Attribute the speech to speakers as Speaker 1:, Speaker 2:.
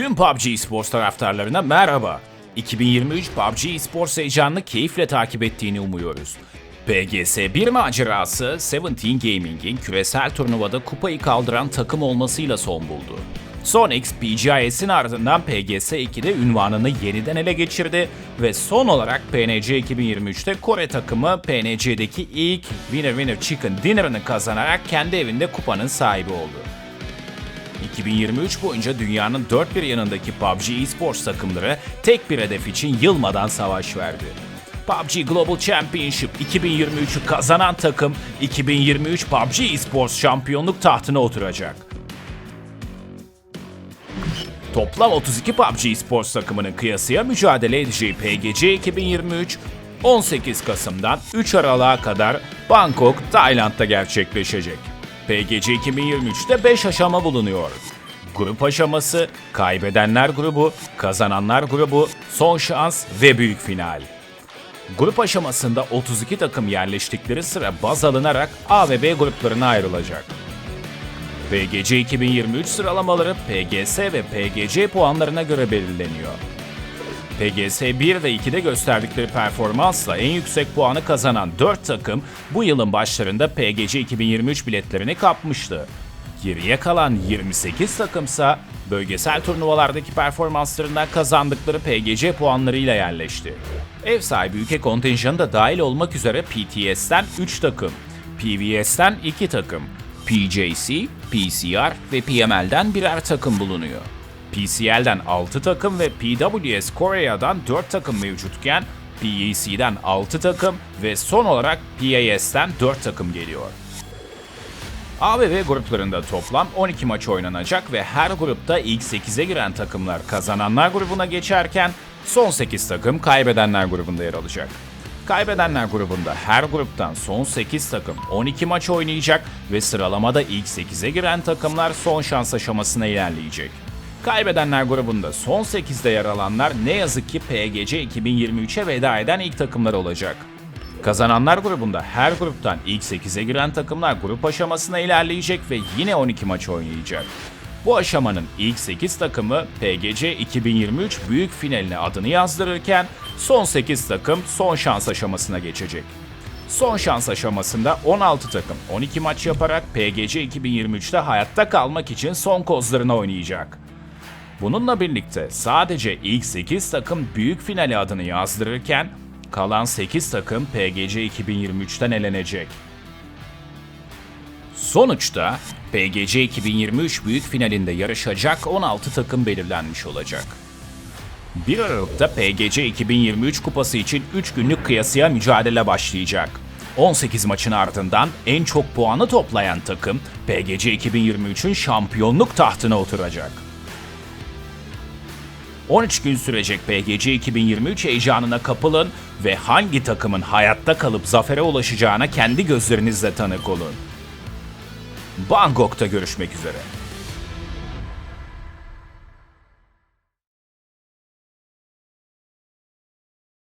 Speaker 1: Tüm PUBG Esports taraftarlarına merhaba. 2023 PUBG Esports heyecanını keyifle takip ettiğini umuyoruz. PGS 1 macerası, Seventeen Gaming'in küresel turnuvada kupayı kaldıran takım olmasıyla son buldu. Sonix, PGIS'in ardından PGS 2'de ünvanını yeniden ele geçirdi ve son olarak PNC 2023'te Kore takımı PNC'deki ilk Winner Winner Chicken Dinner'ını kazanarak kendi evinde kupanın sahibi oldu. 2023 boyunca dünyanın dört bir yanındaki PUBG Esports takımları tek bir hedef için yılmadan savaş verdi. PUBG Global Championship 2023'ü kazanan takım 2023 PUBG Esports şampiyonluk tahtına oturacak. Toplam 32 PUBG Esports takımının kıyasıya mücadele edeceği PGC 2023 18 Kasım'dan 3 Aralık'a kadar Bangkok, Tayland'da gerçekleşecek. PGC 2023'te 5 aşama bulunuyor. Grup aşaması, kaybedenler grubu, kazananlar grubu, son şans ve büyük final. Grup aşamasında 32 takım yerleştikleri sıra baz alınarak A ve B gruplarına ayrılacak. PGC 2023 sıralamaları PGS ve PGC puanlarına göre belirleniyor. PGS 1 ve 2'de gösterdikleri performansla en yüksek puanı kazanan 4 takım bu yılın başlarında PGC 2023 biletlerini kapmıştı. Geriye kalan 28 takımsa bölgesel turnuvalardaki performanslarından kazandıkları PGC puanlarıyla yerleşti. Ev sahibi ülke kontenjanı da dahil olmak üzere PTS'ten 3 takım, PVS'ten 2 takım, PJC, PCR ve PML'den birer takım bulunuyor. PCL'den 6 takım ve PWS Korea'dan 4 takım mevcutken PEC'den 6 takım ve son olarak PAS'ten 4 takım geliyor. A ve B gruplarında toplam 12 maç oynanacak ve her grupta ilk 8'e giren takımlar kazananlar grubuna geçerken son 8 takım kaybedenler grubunda yer alacak. Kaybedenler grubunda her gruptan son 8 takım 12 maç oynayacak ve sıralamada ilk 8'e giren takımlar son şans aşamasına ilerleyecek. Kaybedenler grubunda son 8'de yer alanlar ne yazık ki PGC 2023'e veda eden ilk takımlar olacak. Kazananlar grubunda her gruptan ilk 8'e giren takımlar grup aşamasına ilerleyecek ve yine 12 maç oynayacak. Bu aşamanın ilk 8 takımı PGC 2023 büyük finaline adını yazdırırken son 8 takım son şans aşamasına geçecek. Son şans aşamasında 16 takım 12 maç yaparak PGC 2023'te hayatta kalmak için son kozlarını oynayacak. Bununla birlikte sadece ilk 8 takım büyük finale adını yazdırırken kalan 8 takım PGC 2023'ten elenecek. Sonuçta PGC 2023 büyük finalinde yarışacak 16 takım belirlenmiş olacak. 1 Aralık'ta PGC 2023 kupası için 3 günlük kıyasıya mücadele başlayacak. 18 maçın ardından en çok puanı toplayan takım PGC 2023'ün şampiyonluk tahtına oturacak. 13 gün sürecek PGC 2023 heyecanına kapılın ve hangi takımın hayatta kalıp zafere ulaşacağına kendi gözlerinizle tanık olun. Bangkok'ta görüşmek üzere.